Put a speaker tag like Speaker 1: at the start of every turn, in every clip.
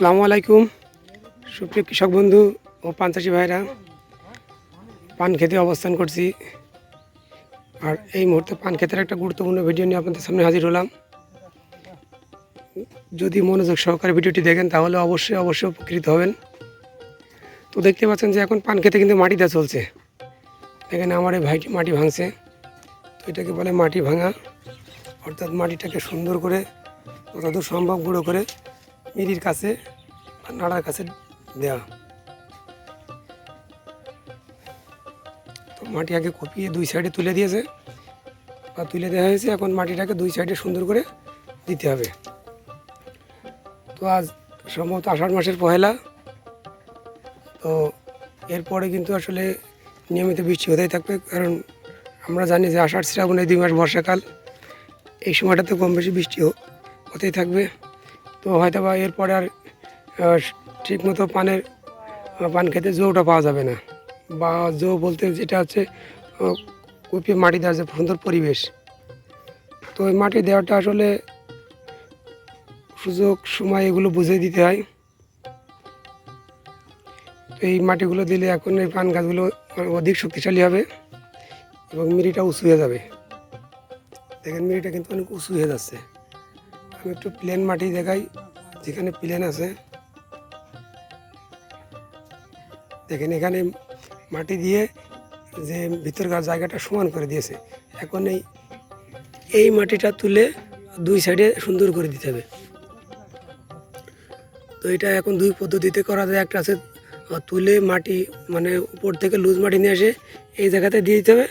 Speaker 1: আসসালামু আলাইকুম। সুপ্রিয় কৃষক বন্ধু ও পাঞ্চাশি ভাইরা, পান খেতে অবস্থান করছি। আর এই মুহূর্তে পান খেতের একটা গুরুত্বপূর্ণ ভিডিও নিয়ে আপনাদের সামনে হাজির হলাম। যদি মনোযোগ সহকারে ভিডিওটি দেখেন, তাহলে অবশ্যই অবশ্যই উপকৃত হবেন। তো দেখতে পাচ্ছেন যে এখন পান খেতে কিন্তু মাটিতে চলছে। এখানে আমার এই ভাইটি মাটি ভাঙছে। তো এটাকে বলে মাটি ভাঙা। অর্থাৎ মাটিটাকে সুন্দর করে, যতদূর সম্ভব গুঁড়ো করে মিরির কাছে নাড়ার কাছে দেওয়া তো মাটি আগে কপিয়ে দুই সাইডে তুলে দিয়েছে। বা তুলে দেওয়া হয়েছে, এখন মাটিটাকে দুই সাইডে সুন্দর করে দিতে হবে। তো আজ সম্ভবত আষাঢ় মাসের পহেলা। তো এরপরে কিন্তু আসলে নিয়মিত বৃষ্টি হতেই থাকবে, কারণ আমরা জানি যে আষাঢ় শ্রাবণ দুই মাস বর্ষাকাল। এই সময়টাতে কম বেশি বৃষ্টি হতেই থাকবে। তো হয়তো বা এরপরে আর ঠিক মতো পানের পান খেতে জৌটা পাওয়া যাবে না। বা জৌ বলতে যেটা হচ্ছে কুপিয়ে মাটি দেওয়া যে সুন্দর পরিবেশ। তো ওই মাটি দেওয়াটা আসলে সুযোগ, সময় এগুলো বুঝে দিতে হয়। তো এই মাটিগুলো দিলে এখন এই পান গাছগুলো অধিক শক্তিশালী হবে এবং মিরিটা উঁচু হয়ে যাবে। দেখেন মিরিটা কিন্তু অনেক উঁচু হয়ে যাচ্ছে। আমি একটু প্লেন মাটি দেখাই, যেখানে প্লেন আছে। দেখেন, এখানে মাটি দিয়ে যে ভিতরকার জায়গাটা সমান করে দিয়েছে। এখন এই এই মাটিটা তুলে দুই সাইডে সুন্দর করে দিতে হবে। তো এটা এখন দুই পদ্ধতিতে করা যায়। একটা আছে তুলে মাটি মানে উপর থেকে লুজ মাটি নিয়ে এসে এই জায়গাতে দিয়ে দিতে হবে।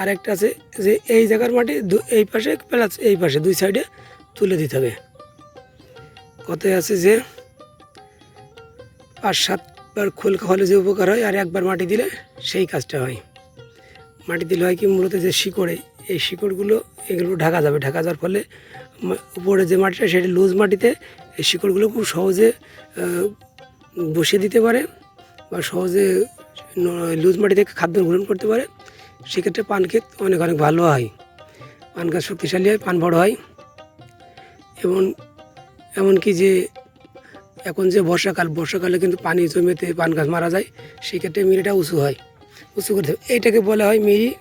Speaker 1: আর একটা আছে যে এই জায়গার মাটি এই পাশে প্লাস এই পাশে, দুই সাইডে তুলে দিতে হবে। কথায় আছে যে, পাঁচ সাতবার খোল খাওয়ালে যে উপকার হয় আর একবার মাটি দিলে সেই কাজটা হয়। মাটি দিলে হয় কি মূলত যে শিকড়ে, এই শিকড়গুলো এগুলো ঢাকা যাবে। ঢাকা যাওয়ার ফলে উপরে যে মাটিটা সেটা লুজ মাটিতে এই শিকড়গুলো খুব সহজে বসিয়ে দিতে পারে বা সহজে লুজ মাটি থেকে খাদ্য গ্রহণ করতে পারে। সেক্ষেত্রে পান ক্ষেত অনেক অনেক ভালো হয়। পান গাছ শক্তিশালী হয়, পান বড় হয়। এবং এমনকি যে এখন যে বর্ষাকাল, বর্ষাকালে কিন্তু পানি জমিতে পান গাছ মারা যায়, সেক্ষেত্রে মিরিটা উঁচু হয়। উঁচু করতে এইটাকে বলা হয় মিরি।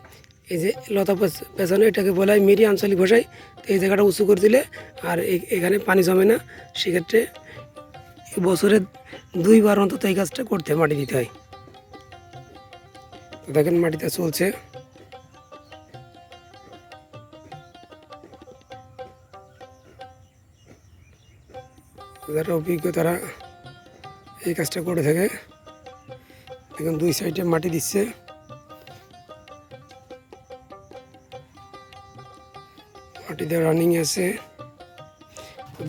Speaker 1: এই যে লতা পেছ- পেছানো, এটাকে বলা হয় মিরি আঞ্চলিক ভাষায়। তো এই জায়গাটা উঁচু করে দিলে আর এখানে পানি জমে না। সেক্ষেত্রে বছরে দুইবার অন্তত এই কাজটা করতে মাটি দিতে হয়। দেখেন মাটিতে চলছে। যারা অভিজ্ঞ তারা এই কাজটা করে থাকে। দেখুন, দুই সাইডে মাটি দিচ্ছে। মাটিতে রানিং আছে।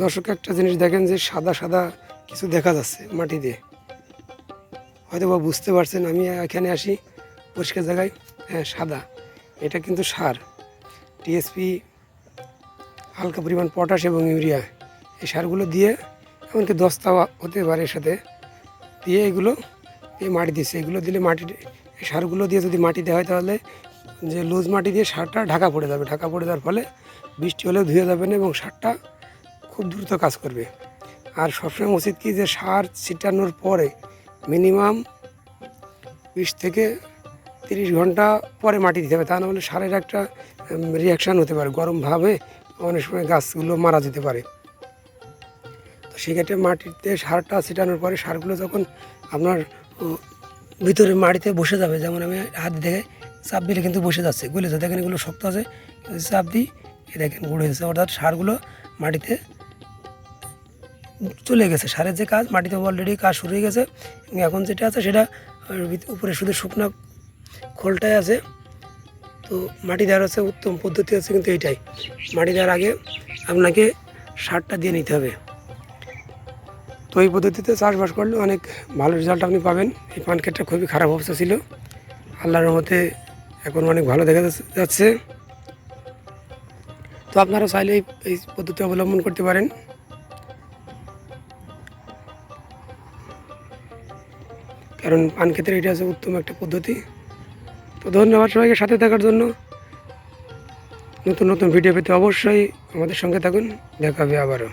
Speaker 1: দর্শক, একটা জিনিস দেখেন যে সাদা সাদা কিছু দেখা যাচ্ছে মাটিতে হয়তো বা বুঝতে পারছেন, আমি এখানে আসি পরিষ্কার জায়গায়। হ্যাঁ সাদা। এটা কিন্তু সার। টিএসপি হালকা পরিমাণ পটাশ এবং ইউরিয়া। এই সারগুলো দিয়ে এমনকি দস্তা হতে পারে সাথে। দিয়ে এগুলো দিয়ে মাটি দিচ্ছে। এগুলো দিলে মাটি সারগুলো দিয়ে যদি মাটি দেওয়া হয় তাহলে যে লুজ মাটি দিয়ে সারটা ঢাকা পড়ে যাবে। ঢাকা পড়ে যাওয়ার ফলে বৃষ্টি হলেও ধুয়ে যাবে না এবং সারটা খুব দ্রুত কাজ করবে। আর সবসময় উচিত কি যে সার ছিটানোর পরে মিনিমাম বিশ থেকে তিরিশ ঘণ্টা পরে মাটি দিতে হবে। তা না হলে সারের একটা রিয়াকশান হতে পারে। গরমভাবে অনেক সময় গাছগুলো মারা যেতে পারে। তো সেক্ষেত্রে মাটিতে সারটা ছিটানোর পরে সারগুলো যখন আপনার ভিতরে মাটিতে বসে যাবে, যেমন আমি হাত দেখে চাপ দিলে কিন্তু বসে যাচ্ছে গলে যাচ্ছে দেখেন এগুলো শক্ত আছে, চাপ দিই এ দেখেন গুঁড়ো হয়েছে, অর্থাৎ সারগুলো মাটিতে চলে গেছে। সারের যে কাজ, মাটিতে অলরেডি কাজ শুরু হয়ে গেছে এখন যেটা আছে সেটা উপরে শুধু শুকনো খোলটাই আছে, তো মাটি দেওয়ার হচ্ছে উত্তম পদ্ধতি হচ্ছে কিন্তু এইটাই। মাটি দেওয়ার আগে আপনাকে সারটা দিয়ে নিতে হবে। তো এই পদ্ধতিতে চাষবাস করলে অনেক ভালো রেজাল্ট আপনি পাবেন। এই পান ক্ষেতটা খুবই খারাপ অবস্থা ছিল। আল্লাহর রহমতে এখন অনেক ভালো দেখা যাচ্ছে- তো আপনারা চাইলে এই- পদ্ধতি অবলম্বন করতে পারেন। কারণ পান ক্ষেতের এটা হচ্ছে উত্তম একটা পদ্ধতি। তো ধন্যবাদ সবাইকে সাথে থাকার জন্য। নতুন নতুন ভিডিও পেতে অবশ্যই আমাদের সঙ্গে থাকুন। দেখা হবে আবারও।